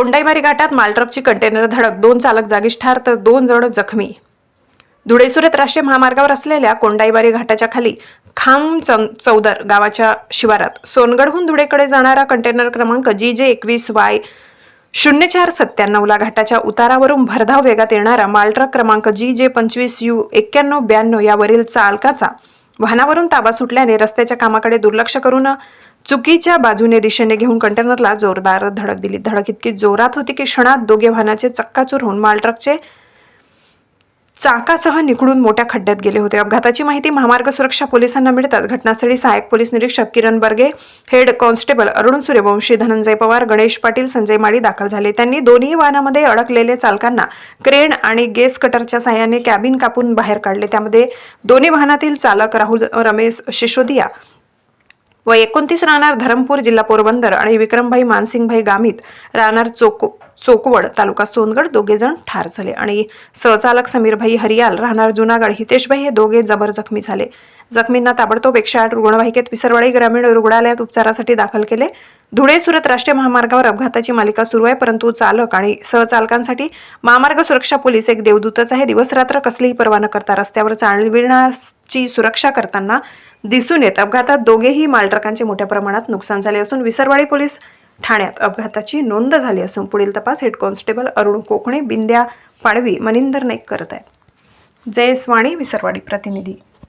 कोंडाईबारी घाटात मालट्रकची कंटेनर धडक. दोन चालक जागीच ठार तर दोन जण जखमी. धुळे सुरत राष्ट्रीय महामार्गावर असलेल्या कोंडाईबारी घाटाच्या खाली खाम चौदर गावाच्या शिवारात. सोनगडहून धुळेकडे जाणारा कंटेनर क्रमांक जी जे एकवीस वाय शून्य चार सत्त्याण्णवला घाटाच्या उतारावरून भरधाव वेगात येणारा मालट्रक क्रमांक जी जे पंचवीस यू एक्क्याण्णव ब्याण्णव यावरील चालकाचा वाहनावरून ताबा सुटल्याने रस्त्याच्या कामाकडे दुर्लक्ष करून चुकीच्या बाजूने दिशेने घेऊन कंटेनरला जोरदार धडक दिली. धडक इतकी जोरात होती की क्षणात दोघे वाहनाचे चक्काचूर होऊन मालट्रकचे चाकासह निकडून मोठ्या खड्ड्यात गेले होते. अपघाताची माहिती महामार्ग सुरक्षा पोलिसांना मिळताच. घटनास्थळी सहाय्यक पोलीस निरीक्षक किरण बर्गे हेड कॉन्स्टेबल अरुण सूर्यवंशी धनंजय पवार गणेश पाटील संजय माळी दाखल झाले. त्यांनी दोन्ही वाहनामध्ये अडकलेले चालकांना क्रेन आणि गेस कटरच्या साहाय्याने कॅबिन कापून बाहेर काढले. त्यामध्ये दोन्ही वाहनातील चालक राहुल रमेश शिशोदिया व एकोणतीस राहणार धरमपूर जिल्हा पोरबंदर आणि विक्रमभाई मानसिंगभाई गामित राहणार चोको चोकवड तालुका सोनगड. दोघे जण ठार झाले आणि सहचालक समीरभाई हरियाल राहणार जुनागड. हितेशभाई हे दोघे जबर जखमी झाले. जखमींना ताबडतोब एकशे आठ रुग्णवाहिकेत विसरवाडी ग्रामीण रुग्णालयात उपचारासाठी दाखल केले. धुळे सुरत राष्ट्रीय महामार्गावर अपघाताची मालिका सुरू आहे परंतु चालक आणि सहचालकांसाठी महामार्ग सुरक्षा पोलीस एक देवदूतच आहे. दिवसरात्र कसलीही पर्वा न करता रस्त्यावर चालविण्याची सुरक्षा करताना दिसून येत. अपघातात दोघेही मालट्रकांचे मोठ्या प्रमाणात नुकसान झाले असून विसरवाडी पोलीस ठाण्यात अपघाताची नोंद झाली असून पुढील तपास हेड कॉन्स्टेबल अरुण कोकणे बिंद्या पाडवी मनिंदर नाईक करत आहेत. जयस्वाणी विसरवाडी प्रतिनिधी.